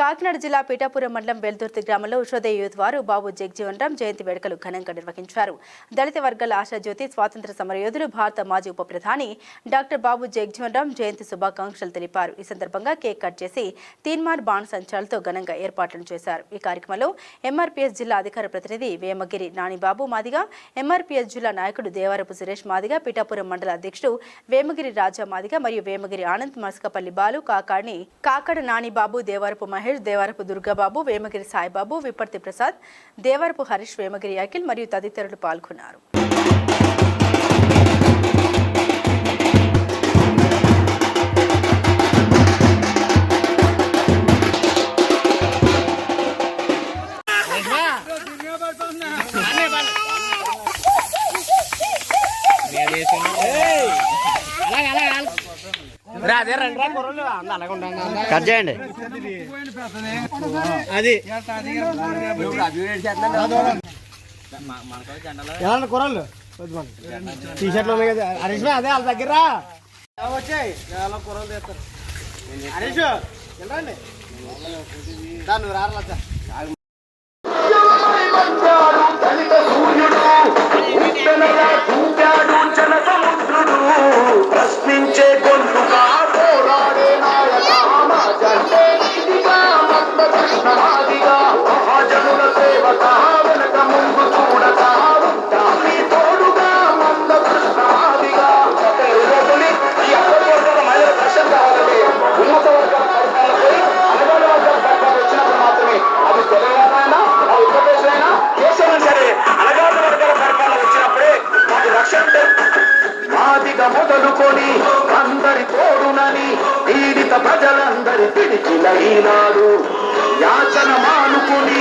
కాకినాడ జిల్లా పీఠాపురం మండలం వెల్దుర్తి గ్రామంలో ఉషోదయ యూత్ వారు బాబు జగ్జీవన్ రామ్ జయంతి వేడుకలు ఘనంగా నిర్వహించారు. దళిత వర్గాల ఆశాజ్యోతి స్వాతంత్ర సమరయోధులు భారత మాజీ ఉప ప్రధాని డాక్టర్ బాబు జగ్జీవన్ రామ్ జయంతి శుభాకాంక్షలు తెలిపారు. ఈ సందర్భంగా కేక్ కట్ చేసి తీన్మార్ బాణ్ సంచాలతో ఘనంగా ఏర్పాట్లను చేశారు. ఈ కార్యక్రమంలో ఎంఆర్పీఎస్ జిల్లా అధికార ప్రతినిధి వేమగిరి నానిబాబు మాదిగా ఎంఆర్పీఎస్ జిల్లా నాయకుడు దేవరపు సురేష్ మాదిగా పీఠాపురం మండల అధ్యక్షుడు వేమగిరి రాజా మాదిగా మరియు వేమగిరి ఆనంద్ మస్కపల్లి బాలు కాకాడిని కాకడ నానిబాబు దేవరపు మహేష్ దేవరపు దుర్గాబాబు వేమగిరి సాయిబాబు విపర్తి ప్రసాద్ దేవరపు హరీష్ వేమగిరి అఖిల్ మరియు తదితరులు పాల్గొన్నారు. కట్ చేయండి. అది. ఎలా కూరలు టీ షర్ట్లు ఉన్నాయి కదా. హరీష్ అదే వాళ్ళ దగ్గర. వచ్చాయి. కూరలు తెస్తారు? హరీష్ వెళ్ళండి. దాన్ని రారలచ్చా మొదలుకొని అందరి తోడునని పీడిత ప్రజలందరి పిడిచిలైనాడు యాచన మానుకుని